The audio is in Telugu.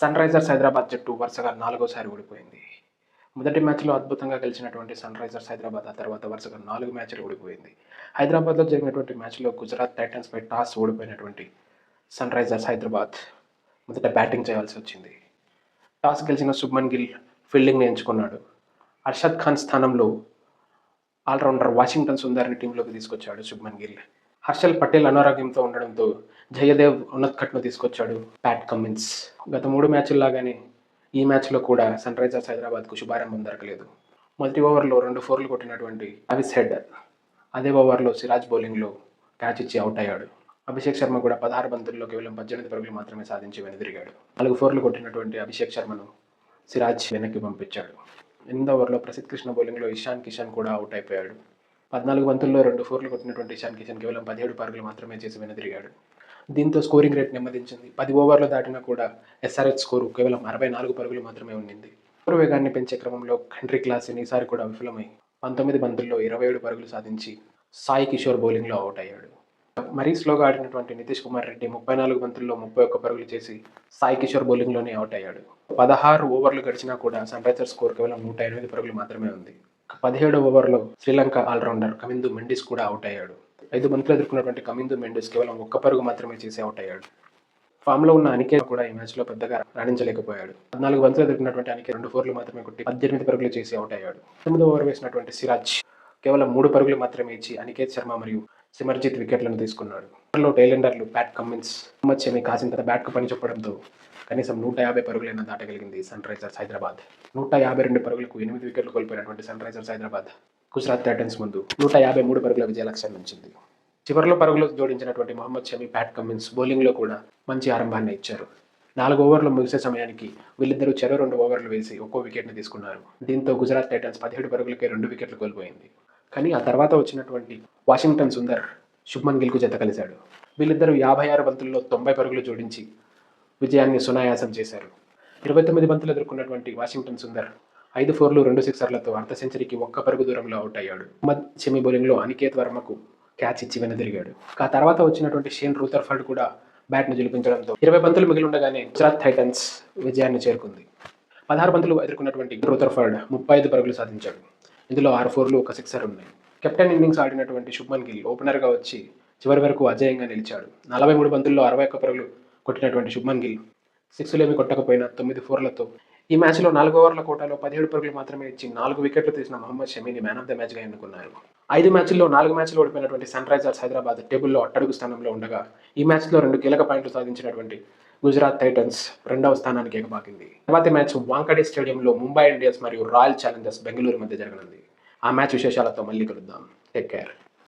సన్ రైజర్స్ హైదరాబాద్ జట్టు వరుసగా నాలుగోసారి ఓడిపోయింది. మొదటి మ్యాచ్లో అద్భుతంగా గెలిచినటువంటి సన్ రైజర్స్ హైదరాబాద్ ఆ తర్వాత వరుసగా నాలుగు మ్యాచ్లు ఓడిపోయింది. హైదరాబాద్లో జరిగినటువంటి మ్యాచ్లో గుజరాత్ టైటన్స్పై టాస్ ఓడిపోయినటువంటి సన్ రైజర్స్ హైదరాబాద్ మొదట బ్యాటింగ్ చేయాల్సి వచ్చింది. టాస్ గెలిచిన శుభ్మన్ గిల్ ఫీల్డింగ్ని ఎంచుకున్నాడు. అర్షద్ ఖాన్ స్థానంలో ఆల్రౌండర్ వాషింగ్టన్ సుందర్ని టీంలోకి తీసుకొచ్చాడు శుభ్మన్ గిల్. హర్షల్ పటేల్ అనారోగ్యంతో ఉండడంతో జయదేవ్ ఉన్నత్కట్ను తీసుకొచ్చాడు. ప్యాట్ కమిన్స్ గత మూడు మ్యాచ్ల్లాగానే ఈ మ్యాచ్లో కూడా సన్ రైజర్స్ హైదరాబాద్కు శుభారంభం దొరకలేదు. మొదటి ఓవర్లో రెండు ఫోర్లు కొట్టినటువంటి అవిస్ హెడ్ అదే ఓవర్లో సిరాజ్ బౌలింగ్లో క్యాచ్ ఇచ్చి అవుట్ అయ్యాడు. అభిషేక్ శర్మ కూడా పదహారు బంతుల్లో కేవలం పద్దెనిమిది పరుగులు మాత్రమే సాధించి వెనుదిరిగాడు. నాలుగు ఫోర్లు కొట్టినటువంటి అభిషేక్ శర్మను సిరాజ్ వెనక్కి పంపించాడు. ఎనిమిదో ఓవర్లో ప్రసిద్ధ్ కృష్ణ బౌలింగ్లో ఇషాన్ కిషన్ కూడా అవుట్ అయిపోయాడు. పద్నాలుగు బంతుల్లో రెండు ఫోర్లు కొట్టినటువంటి ఇషాన్ కిషన్ కేవలం పదిహేడు పరుగులు మాత్రమే చేసి వెనుదిరిగాడు. దీంతో స్కోరింగ్ రేట్ నెమ్మదించింది. పది ఓవర్లు దాటినా కూడా ఎస్ఆర్హెచ్ స్కోరు కేవలం అరవై నాలుగు పరుగులు మాత్రమే ఉండింది. స్కోరు వేగాన్ని పెంచే క్రమంలో కంట్రీ క్లాస్ ఈసారి కూడా విఫలమై పంతొమ్మిది బంతుల్లో ఇరవై ఏడు పరుగులు సాధించి సాయి కిషోర్ బౌలింగ్లో అవుట్ అయ్యాడు. మరీ స్లోగా ఆడినటువంటి నితీష్ కుమార్ రెడ్డి ముప్పై నాలుగు బంతుల్లో ముప్పై ఒక్క పరుగులు చేసి సాయి కిషోర్ బౌలింగ్లోనే అవుట్ అయ్యాడు. పదహారు ఓవర్లు గడిచినా కూడా సన్ రైజర్స్ స్కోర్ కేవలం నూట ఎనిమిది పరుగులు మాత్రమే ఉంది. పదిహేడు ఓవర్లో శ్రీలంక ఆల్రౌండర్ కమిందు మెండిస్ కూడా అవుట్ అయ్యాడు. ఐదు బంతులు ఎదుర్కొన్నటువంటి కమిందు మెండిస్ కేవలం ఒక్క పరుగు మాత్రమే చేసి అవుట్ అయ్యాడు. ఫామ్లో ఉన్న అనికే కూడా ఈ మ్యాచ్లో పెద్దగా రాణించలేకపోయాడు. పద్నాలుగు బంతులు ఎదుర్కొన్నటువంటి అనికే రెండు ఫోర్లు మాత్రమే కొట్టి పద్దెనిమిది పరుగులు చేసి అవుట్ అయ్యాడు. తొమ్మిది ఓవర్ వేసినటువంటి సిరాజ్ కేవలం మూడు పరుగులు మాత్రమే ఇచ్చి అనికేత్ శర్మ మరియు సిమర్జిత్ వికెట్లను తీసుకున్నాడు. టైలెండర్లు బ్యాట్ కమ్మిన్స్ మహమ్మద్ కాసిన కాసింత బ్యాట్కు పని చెప్పడంతో కనీసం నూట యాభై పరుగులైనా దాటగలిగింది సన్ రైజర్స్ హైదరాబాద్. నూట యాభై రెండు పరుగులకు ఎనిమిది వికెట్లు కోల్పోయినటువంటి Sunrisers Hyderabad Gujarat Titans ముందు నూట యాభై మూడు పరుగుల విజయ లక్ష్యం ఉంచింది చివరిలో పరుగులు జోడించినటువంటి మహమ్మద్ షమి ప్యాట్ కమిన్స్ బౌలింగ్లో కూడా మంచి ఆరంభాన్ని ఇచ్చారు. నాలుగు ఓవర్లు ముగిసే సమయానికి వీళ్ళిద్దరూ చెరో రెండు ఓవర్లు వేసి ఒక్కో వికెట్ని తీసుకున్నారు. దీంతో గుజరాత్ టైటన్స్ పదిహేడు పరుగులకే రెండు వికెట్లు కోల్పోయింది. కానీ ఆ తర్వాత వచ్చినటువంటి వాషింగ్టన్ సుందర్ శుభ్మన్ గిల్కు జత కలిశాడు. వీళ్ళిద్దరూ యాభై ఆరు బంతుల్లో తొంభై పరుగులు జోడించి విజయాన్ని సునాయాసం చేశారు. ఇరవై తొమ్మిది బంతులు ఎదుర్కొన్నటువంటి వాషింగ్టన్ సుందర్ ఐదు ఫోర్లు రెండు సిక్సర్లతో అర్ధ సెంచరీకి ఒక్క పరుగు దూరంలో అవుట్ అయ్యాడు. మద్ షమి బౌలింగ్లో అనికేత్ వర్మకు క్యాచ్ ఇచ్చి వెనుదిరిగాడు. ఆ తర్వాత వచ్చినటువంటి షేన్ రూతర్ఫర్డ్ కూడా బ్యాట్ను జులిపించడంతో ఇరవై బంతులు మిగిలి ఉండగానే గుజరాత్ టైటన్స్ విజయాన్ని చేరుకుంది. పదహారు బంతులు ఎదుర్కొన్నటువంటి రూతర్ఫర్డ్ ముప్పై ఐదు పరుగులు సాధించాడు. ఇందులో ఆరు ఫోర్లు ఒక సిక్సర్ ఉన్నాయి. కెప్టెన్ ఇన్నింగ్స్ ఆడినటువంటి శుభ్మన్ గిల్ ఓపెనర్గా వచ్చి చివరి వరకు అజయంగా నిలిచాడు. నలభై మూడు బంతుల్లో అరవై ఒక్క పరుగులు కొట్టినటువంటి శుభ్మన్ గిల్ సిక్స్లేమి కొట్టకపోయినా తొమ్మిది ఫోర్లతో. ఈ మ్యాచ్లో నాలుగు ఓవర్ల కోటాలో పదిహేడు పరుగులు మాత్రమే ఇచ్చి నాలుగు వికెట్లు తీసిన మహమ్మద్ షమీని మ్యాన్ ఆఫ్ ద మ్యాచ్గా ఎన్నుకున్నారు. ఐదు మ్యాచ్ల్లో నాలుగు మ్యాచ్లు ఓడిపోయినటువంటి సన్ రైజర్స్ హైదరాబాద్ టేబుల్లో అట్టడుగు స్థానంలో ఉండగా ఈ మ్యాచ్లో రెండు కీలక పాయింట్లు సాధించినటువంటి గుజరాత్ టైటన్స్ రెండవ స్థానానికి ఎగబాకింది. తర్వాతి మ్యాచ్ వాంకడే స్టేడియంలో ముంబై ఇండియన్స్ మరియు రాయల్ ఛాలెంజర్స్ బెంగళూరు మధ్య జరగనుంది. ఆ మ్యాచ్ విశేషాలతో మళ్ళీ కలుద్దాం. Take care.